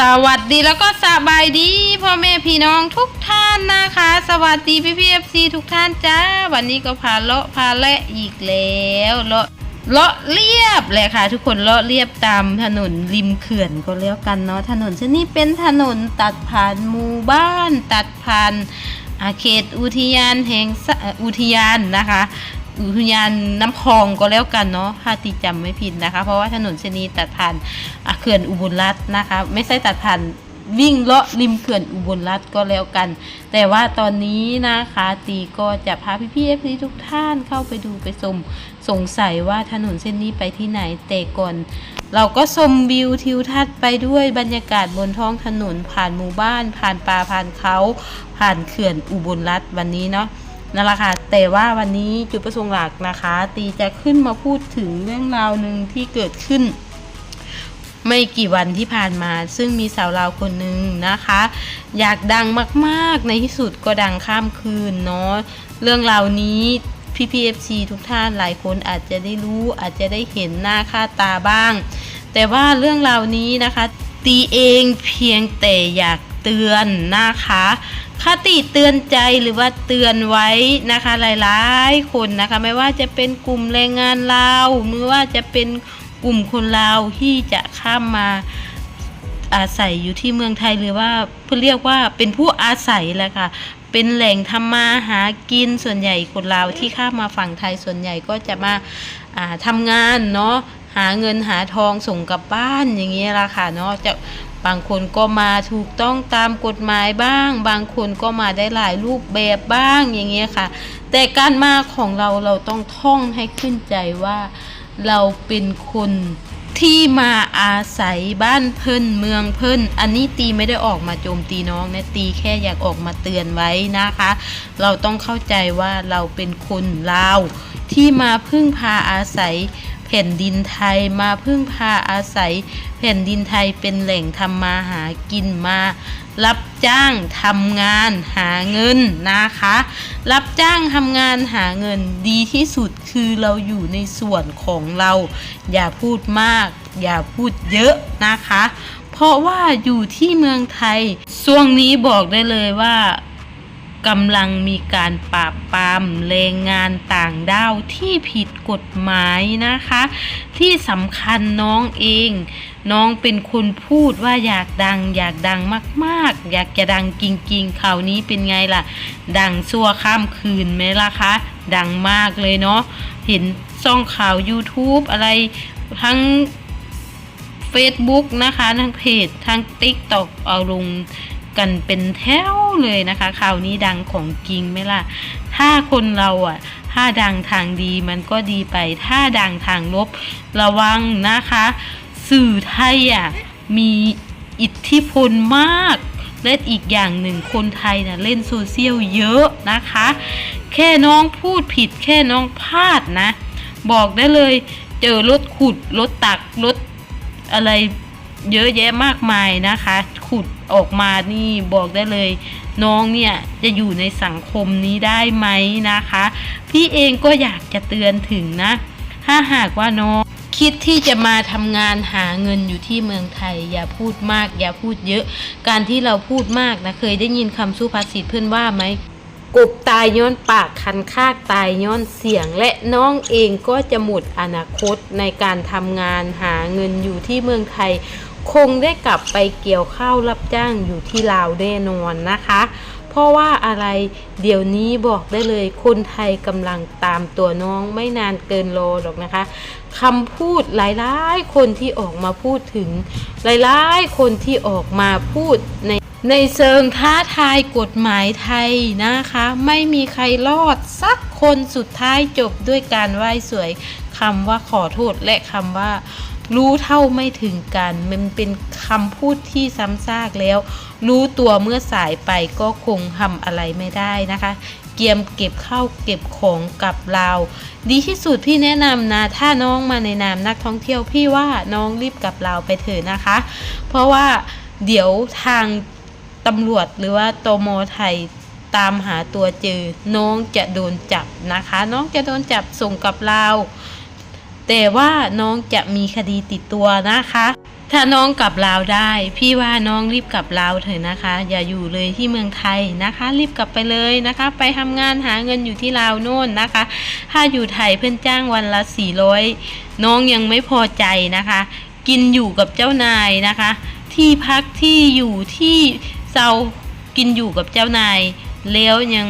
สวัสดีแล้วก็สบายดีพ่อแม่พี่น้องทุกท่านนะคะ สวัสดีพี่พี่เอฟซีทุกท่านจ้า วันนี้ก็พาเลาะพาและอีกแล้วเลาะเลาะเรียบเลยค่ะ ทุกคนเลาะเรียบตามถนนริมเขื่อนก็แล้วกันเนาะถนนเส้นนี้เป็นถนนตัดผ่านหมู่บ้าน ตัดผ่านอาเขตอุทยานแห่งอุทยานนะคะ อุทยานน้ำพองก็แล้วกันเนาะถ้าตีจำไม่ผิดนะคะ เพราะว่าถนนเส้นนี้ตัดผ่านเขื่อนอุบลรัตน์นะคะ ไม่ใช่ตัดผ่านวิ่งเลาะริมเขื่อนอุบลรัตน์ก็แล้วกัน แต่ว่าตอนนี้นะคะตีก็จะพาพี่พี่เอฟซีทุกท่านเข้าไปดูไปชมสงสัยว่าถนนเส้นนี้ไปที่ไหนแต่ก่อน เราก็ชมวิวทิวทัศน์ไปด้วยบรรยากาศบนท้องถนนผ่านหมู่บ้าน ผ่านป่าผ่านเขา ผ่านเขื่อนอุบลรัตน์วันนี้เนาะ นั่นแหละค่ะแต่ว่าวันนี้จุดประสงค์หลักนะคะ ตีจะขึ้นมาพูดถึงเรื่องราวหนึ่งที่เกิดขึ้น ไม่กี่วันที่ผ่านมา ซึ่งมีสาวลาวคนหนึ่งนะคะ อยากดังมากๆในที่สุดก็ดังข้ามคืนเนาะเรื่องราวนี้พี่พีเอฟซีทุกท่านหลายคนอาจจะได้รู้อาจจะได้เห็นหน้าค่าตาบ้าง แต่ว่าเรื่องราวนี้นะคะ ตีเองเพียงแต่อยาก เตือนนะคะ คติเตือนใจหรือว่าเตือนไว้นะคะหลายๆ คนนะคะ ไม่ว่าจะเป็นกลุ่มแรงงานลาวไม่ว่าจะเป็นกลุ่มคนลาวที่จะข้ามมาอาศัยอยู่ที่เมืองไทยหรือว่าเพื่อเรียกว่าเป็นผู้อาศัยแหละค่ะเป็นแหล่งทำมาหากินส่วนใหญ่คนลาวที่ข้ามมาฝั่งไทยส่วนใหญ่ก็จะมาาทำงานเนาะหาเงินหาทองส่งกลับบ้านอย่างเงี้ยละค่ะเนาะจะ บางคนก็มาถูกต้องตามกฎหมายบ้าง บางคนก็มาได้หลายรูปแบบบ้างอย่างเงี้ยค่ะ แต่การมาของเราเราต้องท่องให้ขึ้นใจว่า เราเป็นคนที่มาอาศัยบ้านเพิ่นเมืองเพิ่น อันนี้ตีไม่ได้ออกมาโจมตีน้องนะตีแค่อยากออกมาเตือนไว้นะคะ เราต้องเข้าใจว่าเราเป็นคนลาวที่มาพึ่งพาอาศัย แผ่นดินไทยมาพึ่งพาอาศัย แผ่นดินไทยเป็นแหล่งทำมาหากินมา รับจ้างทำงานหาเงินนะคะ รับจ้างทำงานหาเงินดีที่สุดคือเราอยู่ในส่วนของเรา อย่าพูดมาก อย่าพูดเยอะนะคะ เพราะว่าอยู่ที่เมืองไทยช่วงนี้บอกได้เลยว่า กำลังมีการปราบปรามแรงงานต่างด้าวที่ผิดกฎหมายนะคะ ที่สำคัญน้องเอง น้องเป็นคนพูดว่าอยากดัง อยากดังมากๆ อยากจะดังจริงๆข่าวนี้เป็นไงล่ะ ดังชั่วข้ามคืนไหมล่ะคะ ดังมากเลยเนาะเห็นช่องข่าว YouTube อะไรทั้ง Facebook นะคะ ทั้งเพจทั้ง TikTok เอาลง กันเป็นแถวเลยนะคะข่าวนี้ดังของจริงไหมล่ะ ถ้าคนเราอะ ถ้าดังทางดีมันก็ดีไป ถ้าดังทางลบระวังนะคะ สื่อไทยอะมีอิทธิพลมากและอีกอย่างหนึ่งคนไทยนะเล่นโซเชียลเยอะนะคะ แค่น้องพูดผิด แค่น้องพลาดนะ บอกได้เลยเจอรถขุดรถตักรถอะไรเยอะแยะมากมายนะคะ ขุด ออกมานี่บอกได้เลย น้องเนี่ยจะอยู่ในสังคมนี้ได้ไหมนะคะ พี่เองก็อยากจะเตือนถึงนะ ถ้าหากว่าน้องคิดที่จะมาทำงานหาเงินอยู่ที่เมืองไทย อย่าพูดมาก อย่าพูดเยอะ การที่เราพูดมากนะเคยได้ยินคำสุภาษิตเพื่อนว่าไหมกบตายย้อนปากคันคากตายย้อนเสียง และน้องเองก็จะหมดอนาคตในการทำงานหาเงินอยู่ที่เมืองไทย คงได้กลับไปเกี่ยวข้าวรับจ้างอยู่ที่ลาวแน่นอนนะคะ เพราะว่าอะไรเดี๋ยวนี้บอกได้เลยคนไทยกำลังตามตัวน้องไม่นานเกินรอหรอกนะคะคำพูดหลายๆ คนที่ออกมาพูดถึง หลายๆ คนที่ออกมาพูดในในเชิงท้าทายกฎหมายไทยนะคะ ไม่มีใครรอดสักคนสุดท้ายจบด้วยการไหว้สวยคำว่าขอโทษและคำว่า รู้เท่าไม่ถึงกัน มันเป็นคำพูดที่ซ้ำซากแล้ว รู้ตัวเมื่อสายไปก็คงทำอะไรไม่ได้นะคะ เกียมเก็บเข้าวเก็บของกับลาดีที่สุดพี่แนะนำนะ ถ้าน้องมาในนามนักท่องเที่ยวพี่ว่าน้องรีบกลับลาวไปเถอะนะคะ เพราะว่าเดี๋ยวทางตำรวจหรือว่าตมไทยตามหาตัวเจอ น้องจะโดนจับนะคะ น้องจะโดนจับส่งกับเรา แต่ว่าน้องจะมีคดีติดตัวนะคะ ถ้าน้องกลับลาวได้ พี่ว่าน้องรีบกลับลาวเถอะนะคะ อย่าอยู่เลยที่เมืองไทยนะคะ รีบกลับไปเลยนะคะ ไปทำงานหาเงินอยู่ที่ลาวโน่นนะคะ ถ้าอยู่ไทยเพื่อนจ้างวันละ400น้องยังไม่พอใจนะคะ กินอยู่กับเจ้านายนะคะ ที่พักที่อยู่ที่เซากินอยู่กับเจ้านายแล้วยัง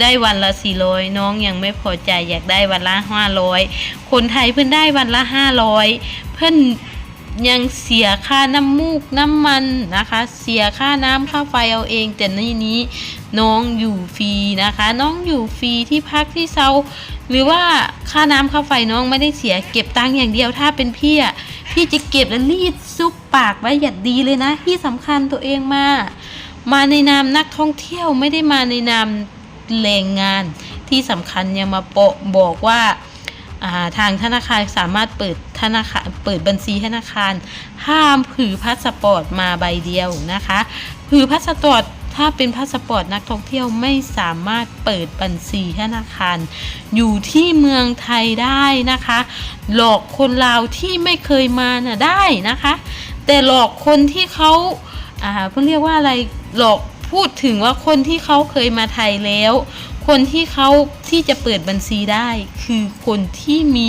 ได้วันละ 400 น้องยังไม่พอใจอยากได้วันละ 500 คนไทยเพื่อนได้วันละ 500 เพื่อนยังเสียค่าน้ำมูกน้ำมันนะคะ เสียค่าน้ำค่าไฟเอาเอง แต่ในนี้น้องอยู่ฟรีนะคะ น้องอยู่ฟรีที่พักที่เซาหรือว่าค่าน้ำค่าไฟน้องไม่ได้เสียเก็บตังค์อย่างเดียวถ้าเป็นพี่อะพี่จะเก็บแล้วรีดซุปปากไว้อย่าดีเลยนะ ที่สำคัญตัวเองมา มาในนามนักท่องเที่ยวไม่ได้มาในนาม แรงงาน ที่สำคัญยังมาโปะบอกว่าาทางธนาคารสามารถเปิดธนาคารเปิดบัญชีธนาคาร ห้ามถือพาสปอร์ตมาใบเดียวนะคะถือพาสปอร์ตถ้าเป็นพาสปอร์ตนักท่องเที่ยวไม่สามารถเปิดบัญชีธนาคาร อยู่ที่เมืองไทยได้นะคะ หลอกคนลาวที่ไม่เคยมาน่ะได้นะคะ แต่หลอกคนที่เขาอ่าเพิ่งเรียกว่าอะไรหลอก พูดถึงว่าคนที่เขาเคยมาไทยแล้ว คนที่เขาที่จะเปิดบัญชีได้ คือคนที่มี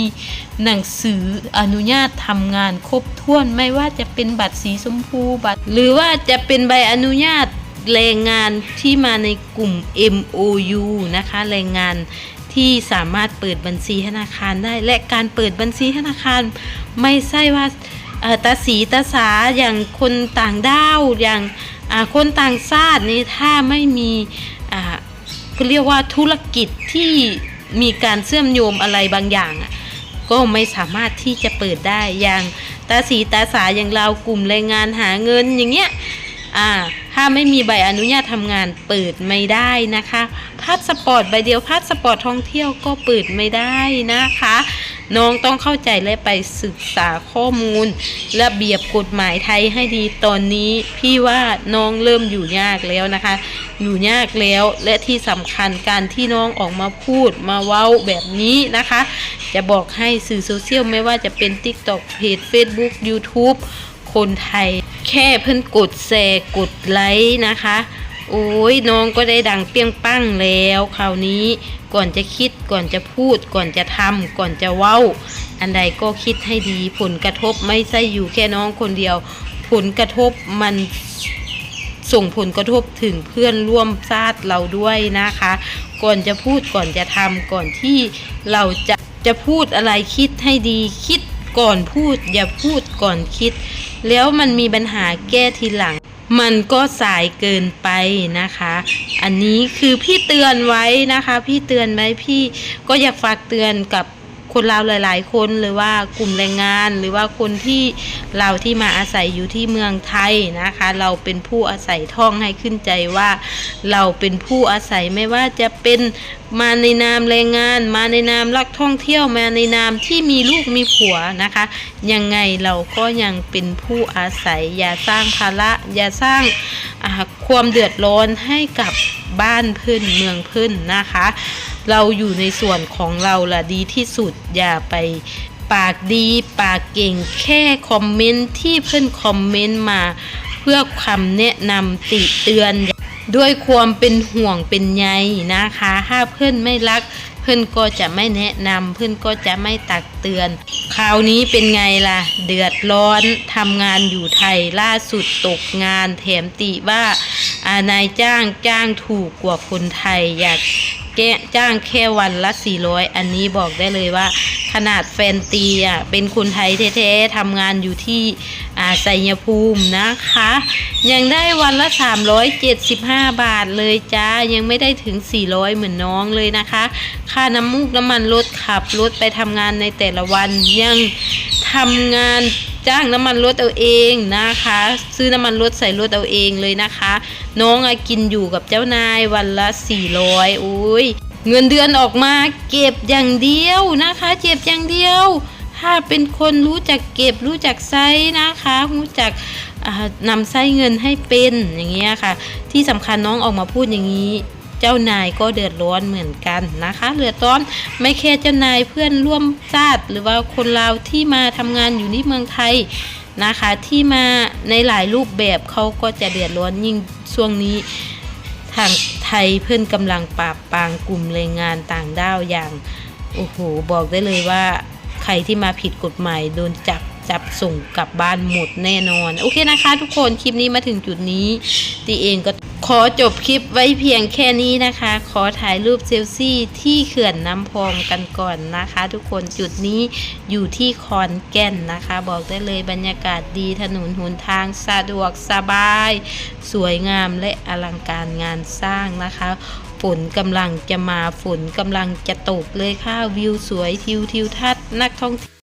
หนังสืออนุญาตทำงานครบถ้วนไม่ว่าจะเป็นบัตรสีชมพูบัตร หรือว่าจะเป็นใบอนุญาตแรงงานที่มาในกลุ่ม MOU นะคะแรงงานที่สามารถเปิดบัญชีธนาคารได้ และการเปิดบัญชีธนาคาร ไม่ใช่ว่าตาสีตาสาอย่างคนต่างด้าวอย่าง คนต่างชาตินี่ถ้าไม่มีอ่าเรียกว่าธุรกิจที่มีการเชื่อมโยงอะไรบางอย่างก็ไม่สามารถที่จะเปิดได้อย่างตาสีตาสาอย่างเรากลุ่มแรงงานหาเงินอย่างเงี้ยอ่าถ้าไม่มีใบอนุญาตทำงานเปิดไม่ได้นะคะพาสปอร์ตใบเดียวพาสปอร์ตท่องเที่ยวก็เปิดไม่ได้นะคะ น้องต้องเข้าใจและไปศึกษาข้อมูล ระเบียบกฎหมายไทยให้ดีตอนนี้พี่ว่าน้องเริ่มอยู่ยากแล้วนะคะ อยู่ยากแล้วและที่สำคัญการที่น้องออกมาพูดมาเว้าแบบนี้นะคะ จะบอกให้สื่อโซเชียลไม่ว่าจะเป็น TikTok เพจ Facebook YouTube คนไทย แค่เพิ่นกดแชร์กดไลค์นะคะ โอ้ยน้องก็ได้ดังเปี้ยงปั้งแล้วคราวนี้ก่อนจะคิดก่อนจะพูด ก่อนจะทำก่อนจะเว้า อันใดก็คิดให้ดี ผลกระทบไม่ใช่อยู่แค่น้องคนเดียว ผลกระทบมันส่งผลกระทบถึงเพื่อนร่วมชาติเราด้วยนะคะ ก่อนจะพูดก่อนจะทำก่อนที่เราจะจะพูดอะไรคิดให้ดีคิดก่อนพูดอย่าพูดก่อนคิด แล้วมันมีปัญหาแก้ทีหลัง มันก็สายเกินไปนะคะ อันนี้คือพี่เตือนไว้นะคะ พี่เตือนไว้พี่ก็อยากฝากเตือนกับ คนลาวหลาย ๆ คนหรือว่ากลุ่มแรงงาน หรือว่าคนที่เราที่มาอาศัยอยู่ที่เมืองไทยนะคะ เราเป็นผู้อาศัยท่องให้ขึ้นใจว่า เราเป็นผู้อาศัยไม่ว่าจะเป็นมาในนามแรงงาน มาในนามลักท่องเที่ยวมาในนามที่มีลูกมีผัวนะคะ ยังไงเราก็ยังเป็นผู้อาศัย อย่าสร้างภาระอย่าสร้างความเดือดร้อนให้กับบ้านเพื่อนเมืองเพื่อนนะคะ เราอยู่ในส่วนของเราละดีที่สุดอย่าไปปากดีปากเก่งแค่คอมเมนต์ที่เพื่อนคอมเมนต์มา เพื่อคำแนะนำติเตือน ด้วยความเป็นห่วงเป็นใยนะคะ ถ้าเพื่อนไม่รัก เพื่อนก็จะไม่แนะนำเพื่อนก็จะไม่ตักเตือน คราวนี้เป็นไงล่ะ เดือดร้อนทำงานอยู่ไทยล่าสุดตกงานแถมติว่า นายจ้างจ้างถูกกว่าคนไทยอยาก จ้างแค่วันละ 400 อันนี้บอกได้เลยว่า ขนาดแฟนตีอะเป็นคนไทยแท้ๆทำงานอยู่ที่อ่าไสยภูมินะคะ ยังได้วันละ 375 บาทเลยจ้า ยังไม่ได้ถึง 400 เหมือนน้องเลยนะคะ ค่าน้ำมูกน้ำมันรถขับรถไปทำงานในแต่ละวันยังทำงาน จ้างน้ำมันรถเอาเองนะคะ ซื้อน้ำมันรถใส่รถเอาเองเลยนะคะ น้องอกินอยู่กับเจ้านายวันละ 400อุ้ยเงินเดือนออกมาเก็บอย่างเดียวนะคะเจ็บอย่างเดียว ถ้าเป็นคนรู้จักเก็บรู้จักใช้นะคะรู้จักนำใช้เงินให้เป็นอย่างเงี้ยค่ะ ที่สำคัญน้องออกมาพูดอย่างนี้ เจ้านายก็เดือดร้อนเหมือนกันนะคะเดือดร้อนไม่แค่เจ้านายเพื่อนร่วมชาติหรือว่าคนลาวที่มาทำงานอยู่ที่เมืองไทยนะคะที่มาในหลายรูปแบบเขาก็จะเดือดร้อนยิ่งช่วงนี้ทางไทยเพื่อนกำลังปราบปรางกลุ่มแรงงานต่างด้าวอย่างโอ้โหบอกได้เลยว่าใครที่มาผิดกฎหมายโดนจับ จับส่งกลับบ้านหมดแน่นอน โอเคนะคะ ทุกคนคลิปนี้มาถึงจุดนี้ตีเองก็ขอจบคลิปไว้เพียงแค่นี้นะคะ ขอถ่ายรูปเซลฟี่ที่เขื่อนน้ำพองกันก่อนนะคะ ทุกคนจุดนี้อยู่ที่คอนแก่นนะคะ บอกได้เลยบรรยากาศดีถนนหนทางสะดวกสบาย สวยงามและอลังการงานสร้างนะคะฝนกำลังจะมาฝนกำลังจะตกเลยค่ะวิวสวยทิวทิวทัศน์นักท่องเที่ยว